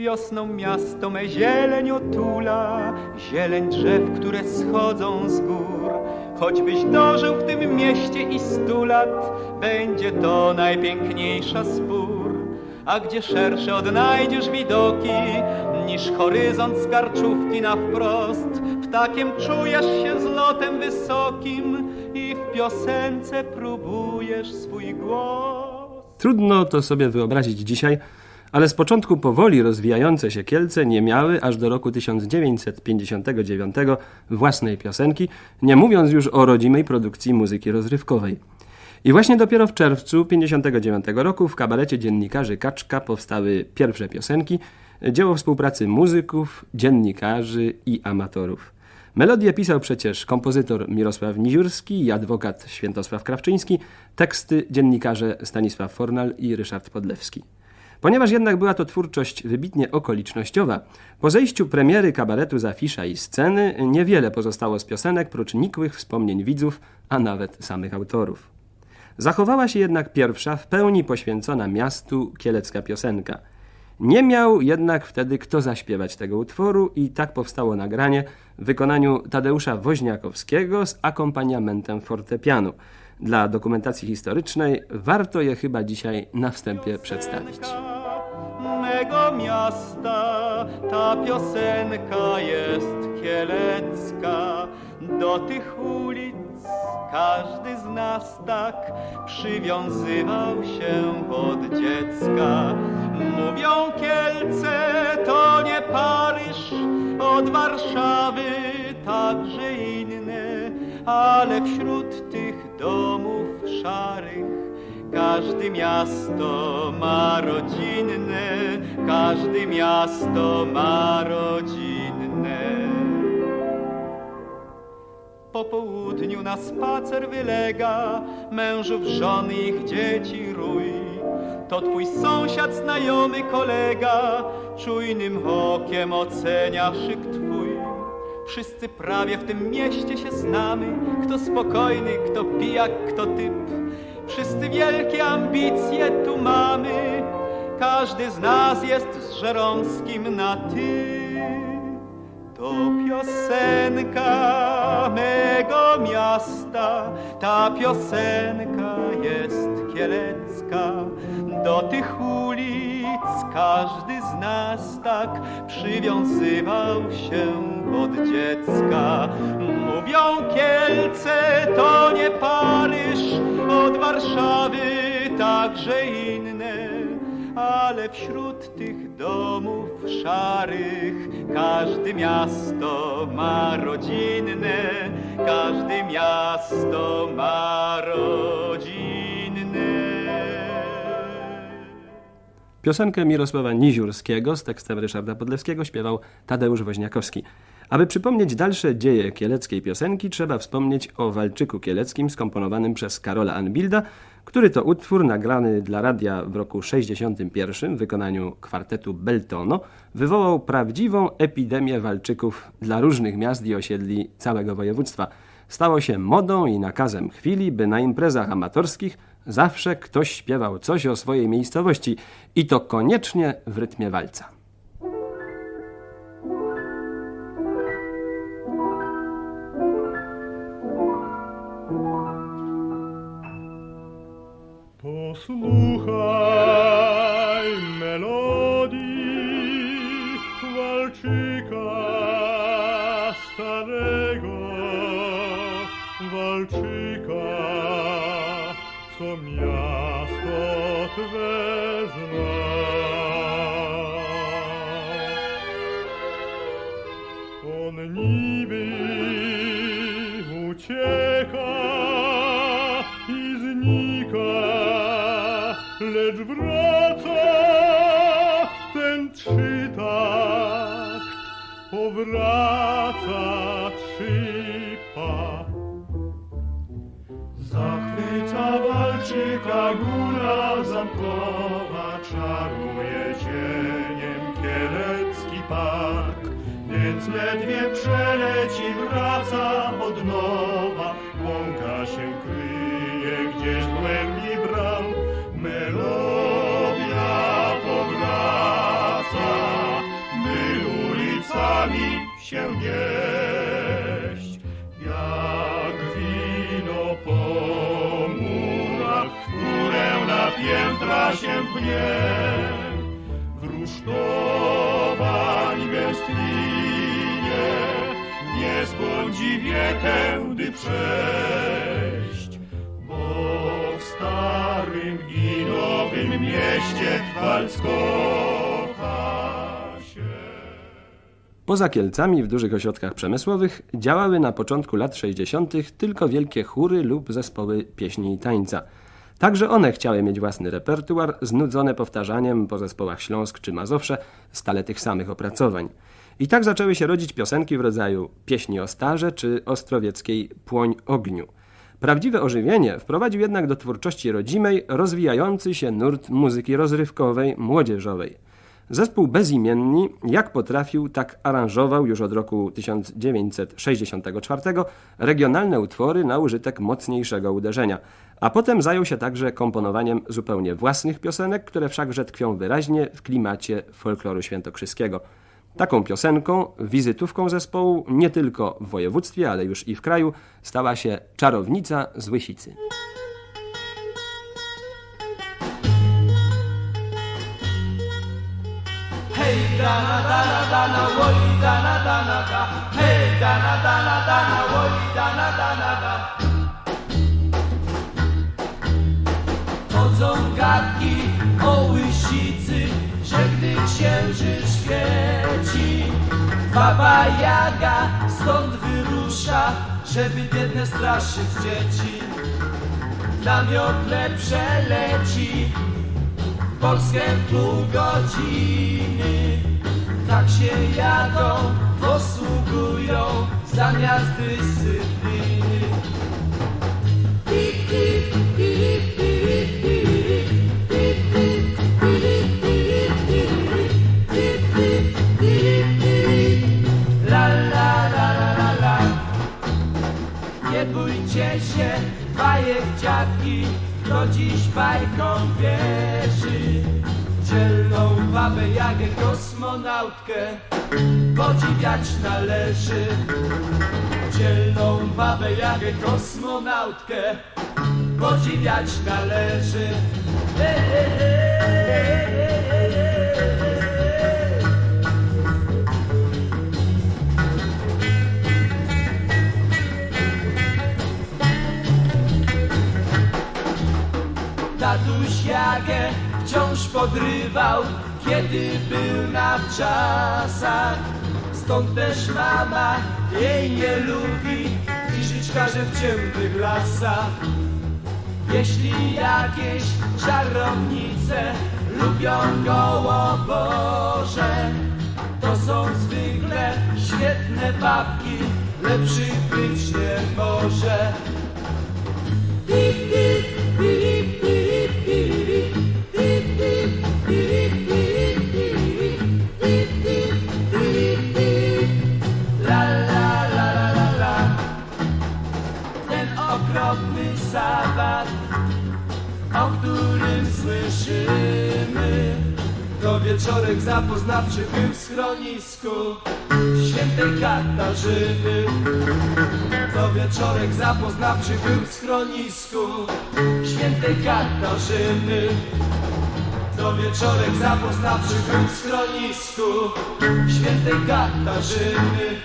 Wiosną miasto me zieleń otula, zieleń drzew, które schodzą z gór. Choćbyś dożył w tym mieście i stu lat, będzie to najpiękniejsza spór. A gdzie szersze odnajdziesz widoki, niż horyzont z karczówki na wprost, ptakiem czujesz się z lotem wysokim i w piosence próbujesz swój głos. Trudno to sobie wyobrazić dzisiaj, ale z początku powoli rozwijające się Kielce nie miały aż do roku 1959 własnej piosenki, nie mówiąc już o rodzimej produkcji muzyki rozrywkowej. I właśnie dopiero w czerwcu 1959 roku w kabarecie dziennikarzy Kaczka powstały pierwsze piosenki, dzieło współpracy muzyków, dziennikarzy i amatorów. Melodię pisał przecież kompozytor Mirosław Niziurski i adwokat Świętosław Krawczyński, teksty dziennikarze Stanisław Fornal i Ryszard Podlewski. Ponieważ jednak była to twórczość wybitnie okolicznościowa, po zejściu premiery kabaretu z afisza i sceny niewiele pozostało z piosenek prócz nikłych wspomnień widzów, a nawet samych autorów. Zachowała się jednak pierwsza, w pełni poświęcona miastu kielecka piosenka. Nie miał jednak wtedy kto zaśpiewać tego utworu i tak powstało nagranie w wykonaniu Tadeusza Woźniakowskiego z akompaniamentem fortepianu. Dla dokumentacji historycznej warto je chyba dzisiaj na wstępie przedstawić. mego miasta ta piosenka jest kielecka do tych ulic każdy z nas tak przywiązywał się od dziecka mówią Kielce to nie Paryż od Warszawy także inne ale wśród tych domów szarych każdy miasto ma rodzinne, każdy miasto ma rodzinne. Po południu na spacer wylega mężów, żon ich dzieci rój. To twój sąsiad, znajomy kolega, czujnym okiem ocenia szyk twój. Wszyscy prawie w tym mieście się znamy, kto spokojny, kto pijak, kto typ. Wszyscy wielkie ambicje tu mamy, każdy z nas jest z Żeromskim na ty. To piosenka mego miasta, ta piosenka jest kielecka. Do tych ulic każdy z nas tak przywiązywał się od dziecka. Mówią Kielce to nie Paryż, od Warszawy także inne ale wśród tych domów szarych każdy miasto ma rodzinne, każdy miasto ma rodzinne. Piosenkę Mirosława Niziurskiego z tekstem Ryszarda Podlewskiego śpiewał Tadeusz Woźniakowski. Aby przypomnieć dalsze dzieje kieleckiej piosenki, trzeba wspomnieć o Walczyku Kieleckim skomponowanym przez Karola Anbilda, który to utwór nagrany dla radia w roku 61 w wykonaniu kwartetu Beltono wywołał prawdziwą epidemię walczyków dla różnych miast i osiedli całego województwa. Stało się modą i nakazem chwili, by na imprezach amatorskich zawsze ktoś śpiewał coś o swojej miejscowości i to koniecznie w rytmie walca. Posłuchaj melodii walczyka starego, walczyka, Twe zna. On niby ucieka i znika, lecz wraca ten trzy takt, powraca trzy pa. Zachwyca walczyka góra zamkowa, czaruje cieniem kielecki park. Więc ledwie przeleci, wraca od nowa, się pnie. W rusztowań gęstwinie nie zbłądzi wie tędy przejść, bo w starym i nowym mieście walc kocha się. Poza Kielcami w dużych ośrodkach przemysłowych działały na początku lat 60. tylko wielkie chóry lub zespoły pieśni i tańca. Także one chciały mieć własny repertuar, znudzone powtarzaniem po zespołach Śląsk czy Mazowsze stale tych samych opracowań. I tak zaczęły się rodzić piosenki w rodzaju pieśni o starze czy ostrowieckiej Płoń ogniu. Prawdziwe ożywienie wprowadził jednak do twórczości rodzimej rozwijający się nurt muzyki rozrywkowej, młodzieżowej. Zespół bezimienni, jak potrafił, tak aranżował już od roku 1964 regionalne utwory na użytek mocniejszego uderzenia, a potem zajął się także komponowaniem zupełnie własnych piosenek, które wszakże tkwią wyraźnie w klimacie folkloru świętokrzyskiego. Taką piosenką, wizytówką zespołu nie tylko w województwie, ale już i w kraju stała się Czarownica z Łysicy. Baba Jaga stąd wyrusza, żeby biedne straszyć dzieci. Na miotle przeleci Polskę pół godziny. Tak się jadą, posługują zamiast dyscypliny. La kto dziś bajką wierzy. Dzielną babę Jagę kosmonautkę podziwiać należy. Dzielną babę Jagę kosmonautkę podziwiać należy. E, e, e, Tatuś Jagę wciąż podrywał, kiedy był na wczasach. Stąd też mama jej nie lubi i żyć każe w ciemnych lasach. Jeśli jakieś czarownice lubią gołoborze, to są zwykle świetne babki, lepszych być nie może. La wieczorek zapoznawczy był w schronisku. Świętej Katarzyny. To wieczorek zapoznawczy był w schronisku. Świętej Katarzyny. To wieczorek zapoznawczy był w schronisku. Świętej Katarzyny.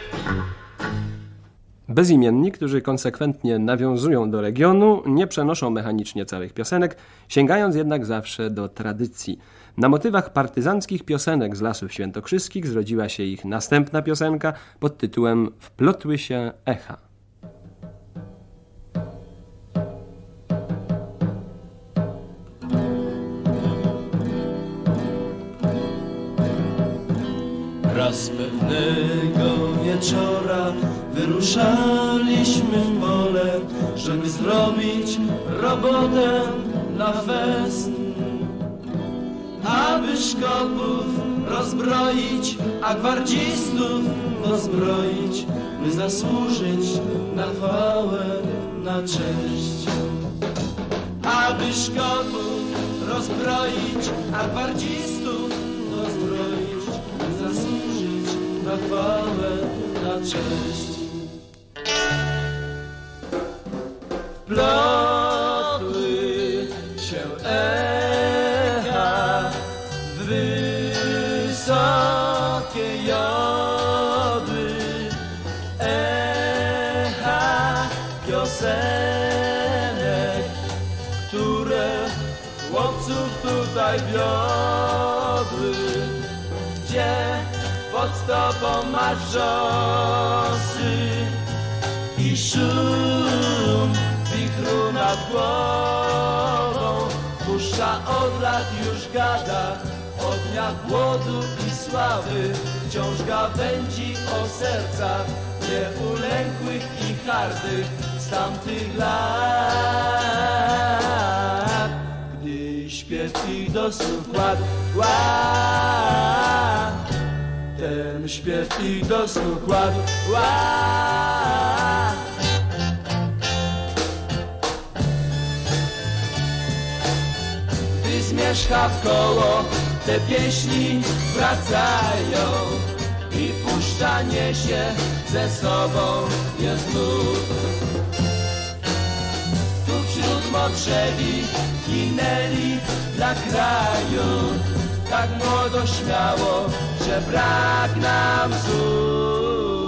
Bezimienni, którzy konsekwentnie nawiązują do regionu, nie przenoszą mechanicznie całych piosenek, sięgając jednak zawsze do tradycji. Na motywach partyzanckich piosenek z Lasów Świętokrzyskich zrodziła się ich następna piosenka pod tytułem Wplotły się echa. Raz pewnego wieczora wyruszaliśmy w pole, żeby zrobić robotę na fest. Aby szkopów rozbroić, a gwardzistów dozbroić, by zasłużyć na chwałę, na cześć. Aby szkopów rozbroić, a gwardzistów dozbroić, by zasłużyć na chwałę, na cześć. Pod stopą masz wrzosy i szum wichru nad głową. Puszcza od lat już gada o dniach głodu i sławy, wciąż gawędzi o sercach nieulękłych i hardych z tamtych lat. Gdy śpiew ich do snu kładł, ła, ten śpiew ich do snu kładł, ła. Gdy zmierzcha w koło, te pieśni wracają i puszczanie się ze sobą jest nud. Tu wśród modrzewi ginęli dla kraju, tak młodo śmiało, że brak nam słów.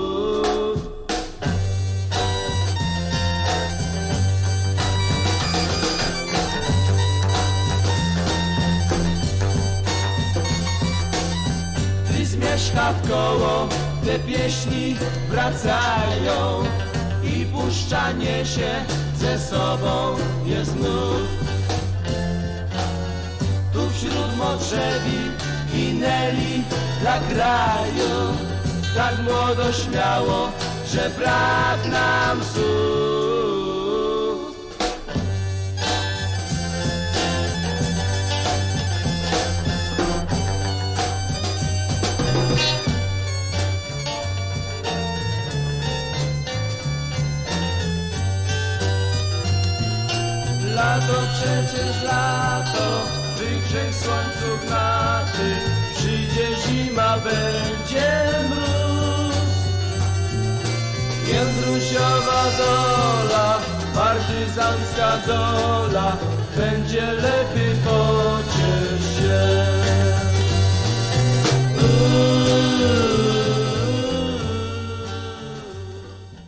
Gdy zmierzcha w koło, te pieśni wracają i puszczanie się ze sobą jest nud. Tu wśród modrzewi ginęli dla kraju, tak młodo śmiało, że brak nam słów. Lato przecież lato, wygrzej słońcu gnaty, przyjdzie zima, będzie mróz. Jędrusiowa dola, partyzancka dola, będzie lepiej pociesz się.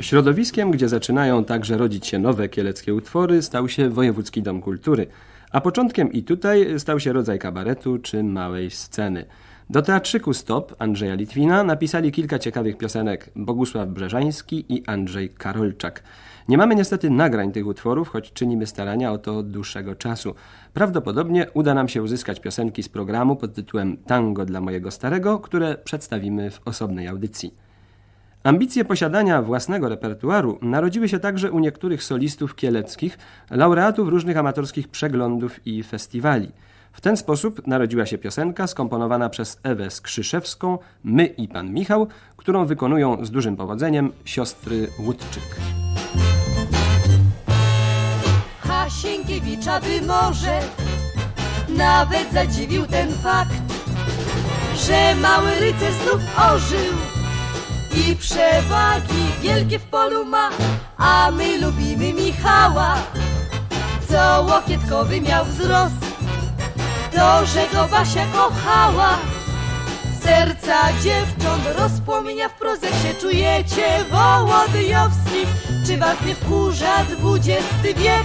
Środowiskiem, gdzie zaczynają także rodzić się nowe kieleckie utwory, stał się Wojewódzki Dom Kultury, a początkiem i tutaj stał się rodzaj kabaretu czy małej sceny. Do teatrzyku Stop Andrzeja Litwina napisali kilka ciekawych piosenek Bogusław Brzeżański i Andrzej Karolczak. Nie mamy niestety nagrań tych utworów, choć czynimy starania o to od dłuższego czasu. Prawdopodobnie uda nam się uzyskać piosenki z programu pod tytułem Tango dla mojego starego, które przedstawimy w osobnej audycji. Ambicje posiadania własnego repertuaru narodziły się także u niektórych solistów kieleckich, laureatów różnych amatorskich przeglądów i festiwali. W ten sposób narodziła się piosenka skomponowana przez Ewę Skrzyszewską, My i Pan Michał, którą wykonują z dużym powodzeniem siostry Łódczyk. Hasienkiewicza by może nawet zadziwił ten fakt, że mały rycerz znów ożył i przewagi wielkie w polu ma, a my lubimy Michała, co łokietkowy miał wzrost, to, że go Basia kochała. Serca dziewcząt rozpłomienia w proze się czujecie Wołodyjowski Czy was nie wkurza dwudziesty wiek?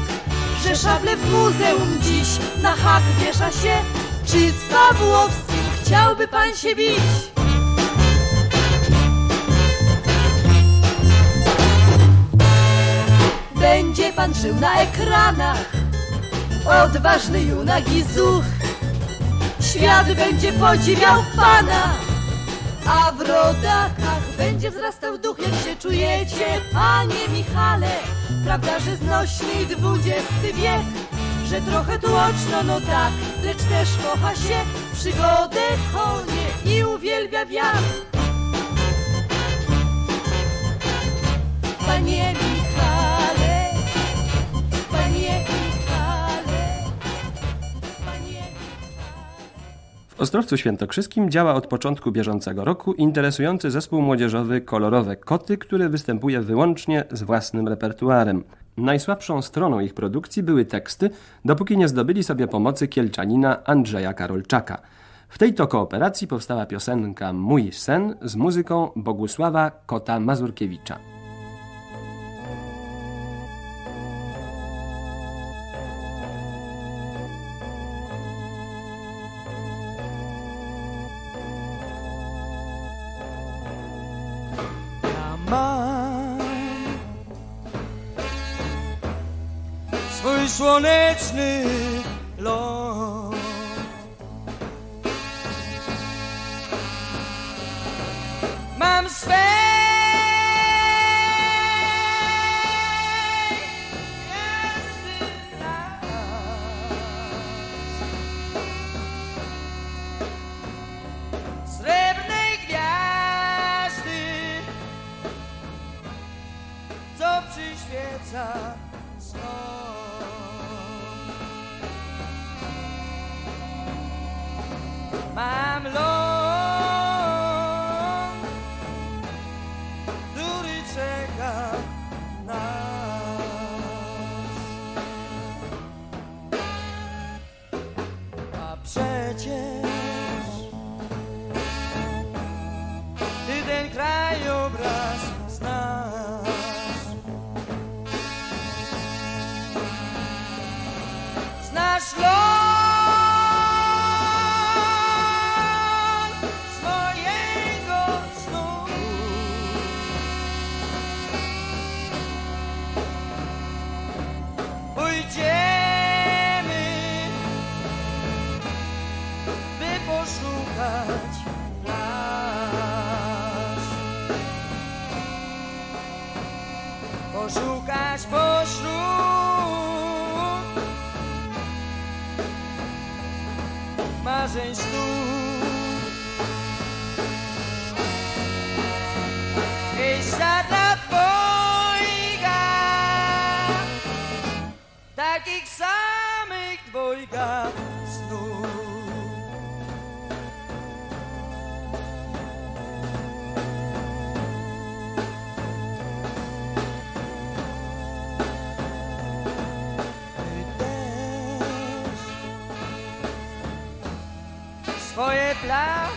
Że szable w muzeum dziś na hak wiesza się Czy z Pawłowskim chciałby pan się bić? Będzie pan żył na ekranach. Odważny junak i zuch. Świat będzie podziwiał pana. A w rodakach będzie wzrastał duch Jak się czujecie, panie Michale. Prawda, że znośny dwudziesty wiek Że trochę tłoczno, no tak Lecz też kocha się. Przygodę konie I uwielbia wiatr. Panie Michale Ostrowcu Świętokrzyskim działa od początku bieżącego roku interesujący zespół młodzieżowy Kolorowe Koty, który występuje wyłącznie z własnym repertuarem. Najsłabszą stroną ich produkcji były teksty, dopóki nie zdobyli sobie pomocy kielczanina Andrzeja Karolczaka. W tej to kooperacji powstała piosenka Mój sen z muzyką Bogusława Kota Mazurkiewicza. mam swój słoneczny lot. Mam swe tens tu. Eis a rapoiga, da kik samik boiga. 来。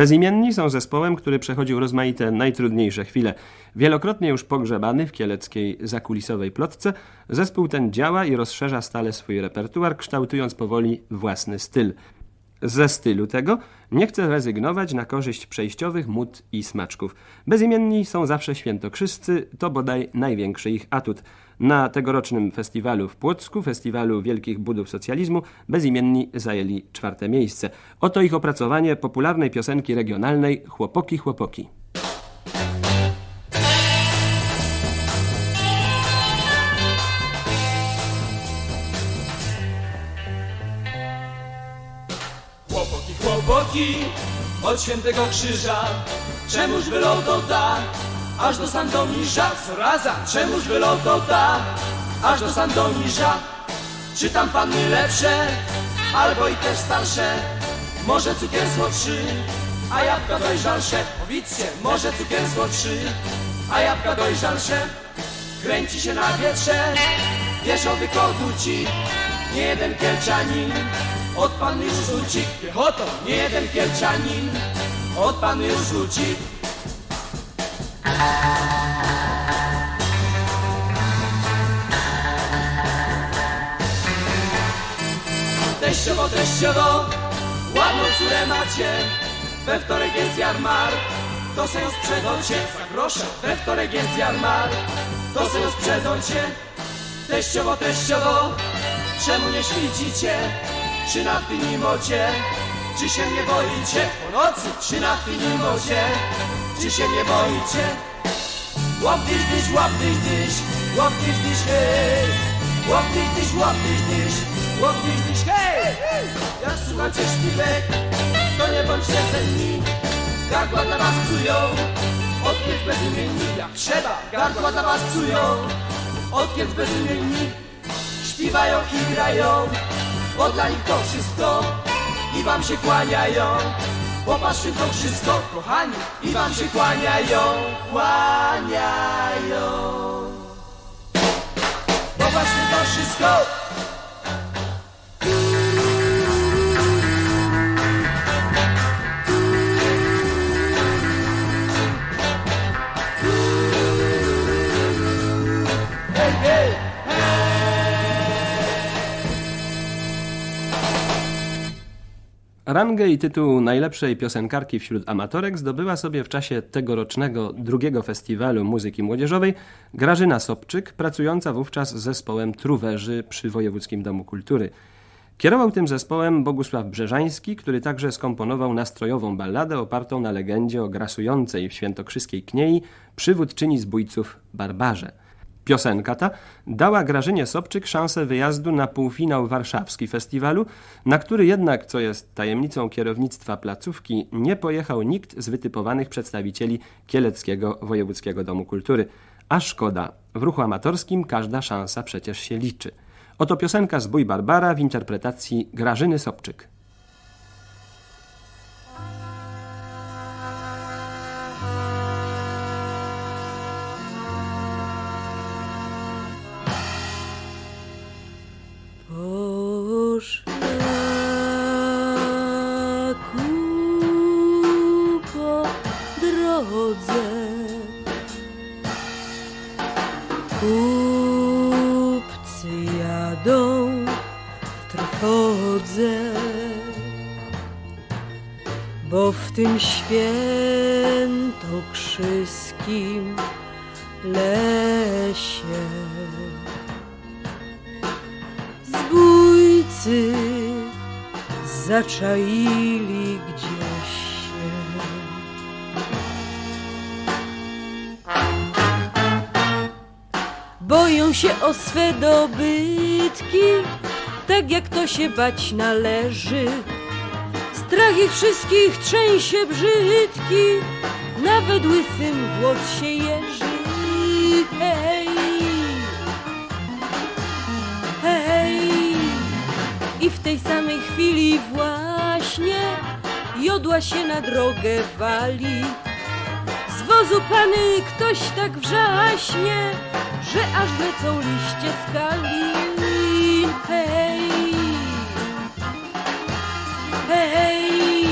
Bezimienni są zespołem, który przechodził rozmaite najtrudniejsze chwile. Wielokrotnie już pogrzebany w kieleckiej zakulisowej plotce, zespół ten działa i rozszerza stale swój repertuar, kształtując powoli własny styl. Ze stylu tego nie chce rezygnować na korzyść przejściowych mód i smaczków. Bezimienni są zawsze świętokrzyscy, to bodaj największy ich atut. Na tegorocznym festiwalu w Płocku, festiwalu Wielkich Budów Socjalizmu, bezimienni zajęli czwarte miejsce. Oto ich opracowanie popularnej piosenki regionalnej Chłopoki, chłopoki. Chłopoki, chłopoki, od świętego krzyża, czemuż wyloto da, aż do Sandomierza, zraza, czemuż wyloto da, aż do Sandomierza, czy tam panny lepsze, albo i też starsze, może cukier słodszy, a jabłka dojrzalsze, powiedzcie, może cukier słodszy, a jabłka dojrzalsze, kręci się na wietrze, wierzchowy koguci, nie jeden kielczanin, od panny już rzuci, piechotą, nie jeden kielczanin, od panny już rzuci. Teściowo, teściowo, ładną córę macie, we wtorek jest jarmark, to se ją sprzedacie za grosze, we wtorek jest jarmark, to se ją sprzedacie. Teściowo, teściowo, czemu nie świecicie, czy na tymi mocie, czy się nie boicie, po nocy, czy na tymi mocie, czy się nie boicie. Łap dyś, dyś, łap dyś, dyś, łap dyś, hej, łap dyś, dyś, łap dyś, dyś, łap dyś, hej. Jak słuchacie śpiwek, to nie bądźcie senni, gardła dla was czują, odkryć bezimienni, jak trzeba, gardła dla was czują, odkryć bezimienni, śpiewają i grają, bo dla nich to wszystko i wam się kłaniają. Popatrzcie to wszystko, kochani, i wam się kłaniają, kłaniają. Rangę i tytuł najlepszej piosenkarki wśród amatorek zdobyła sobie w czasie tegorocznego drugiego festiwalu muzyki młodzieżowej Grażyna Sobczyk, pracująca wówczas z zespołem Truwerzy przy Wojewódzkim Domu Kultury. Kierował tym zespołem Bogusław Brzeżański, który także skomponował nastrojową balladę opartą na legendzie o grasującej w świętokrzyskiej kniei przywódczyni zbójców Barbarze. Piosenka ta dała Grażynie Sobczyk szansę wyjazdu na półfinał warszawski festiwalu, na który jednak, co jest tajemnicą kierownictwa placówki, nie pojechał nikt z wytypowanych przedstawicieli Kieleckiego Wojewódzkiego Domu Kultury. A szkoda, w ruchu amatorskim każda szansa przecież się liczy. Oto piosenka Zbój Barbara w interpretacji Grażyny Sobczyk. Poszlaku po drodze Kupcy jadą w trwodze Bo w tym świętokrzyskim lesie Zbójcy zaczaili gdzieś się. Boją się o swe dobytki, tak jak to się bać należy. Strach ich wszystkich trzęsie brzydki, nawet łysym włos się jeży. Tej samej chwili właśnie jodła się na drogę wali. Z wozu pany ktoś tak wrzaśnie, że aż lecą liście skali. Hej! Hej!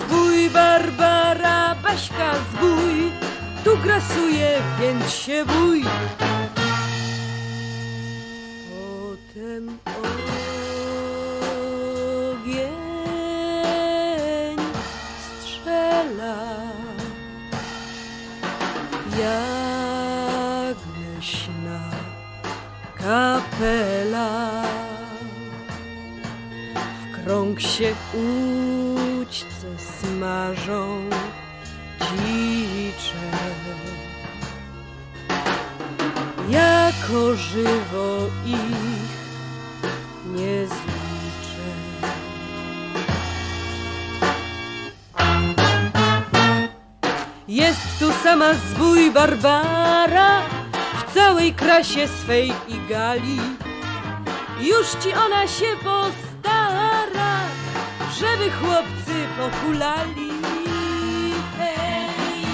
Zbój Barbara, Baśka zbój, tu grasuje, więc się bój. sama zbój Barbara w całej krasie swej i gali. Już ci ona się postara, żeby chłopcy pochulali. Hej,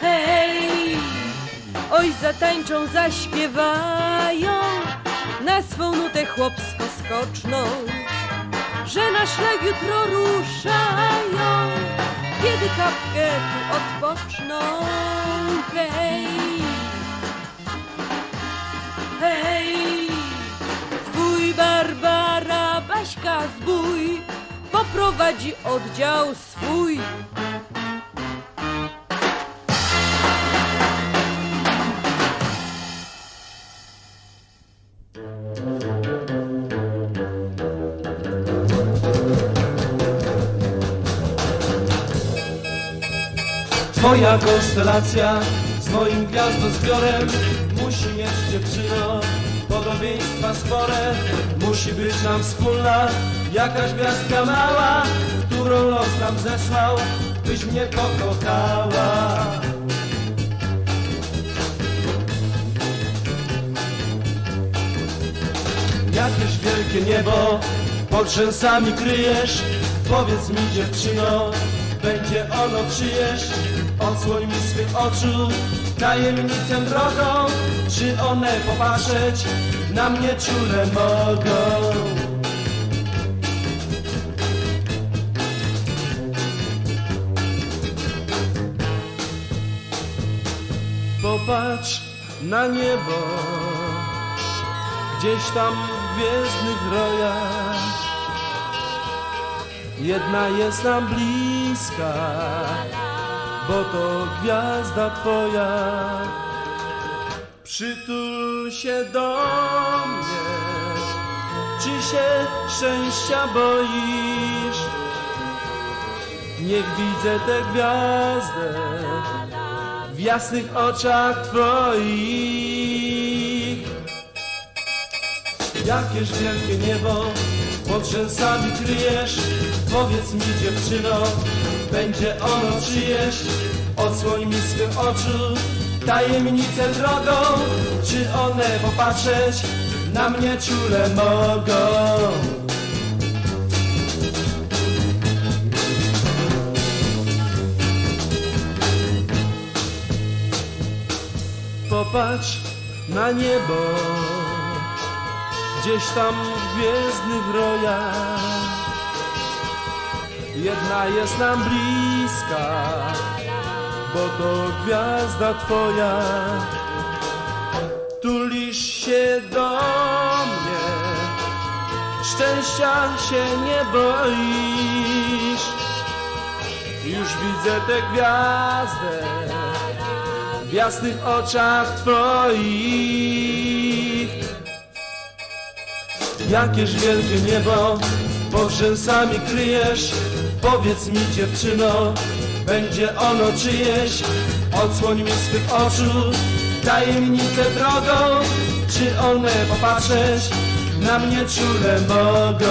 hej, oj zatańczą, zaśpiewają na swą nutę chłopsko skoczną, że na leg jutro ruszają kiedy kapkę tu odpoczną. Hej, hej, zbój Barbara, Baśka zbój, poprowadzi oddział swój. Twoja konstelacja z moim gwiazdozbiorem Musi mieć dziewczyno podobieństwa spore Musi być nam wspólna. Jakaś gwiazdka mała Którą los nam zesłał, byś mnie pokochała. Jakieś wielkie niebo pod rzęsami kryjesz. Powiedz mi dziewczyno, będzie ono czyjeś Odsłoń mi swych oczu. Tajemnicę drogą Czy one popatrzeć na mnie czule mogą. Popatrz na niebo. Gdzieś tam w gwiezdnych rojach. Jedna jest nam bliska Bo to gwiazda twoja. Przytul się do mnie Czy się szczęścia boisz? Niech widzę tę gwiazdę W jasnych oczach twoich. Jakież wielkie niebo pod rzęsami kryjesz? Powiedz mi dziewczyno, będzie ono czyjeś Odsłoń mi swych oczu tajemnicę drogą Czy one popatrzeć na mnie czule mogą? Popatrz na niebo. Gdzieś tam w gwiezdnych rojach Jedna jest nam bliska Bo to gwiazda twoja. Tulisz się do mnie Szczęścia się nie boisz. Już widzę tę gwiazdę W jasnych oczach twoich. Jakież wielkie niebo pod rzęsami kryjesz Powiedz mi dziewczyno, będzie ono czyjeś? Odsłoń mi swych oczu tajemnicę drogą. Czy one popatrzeć na mnie czule mogą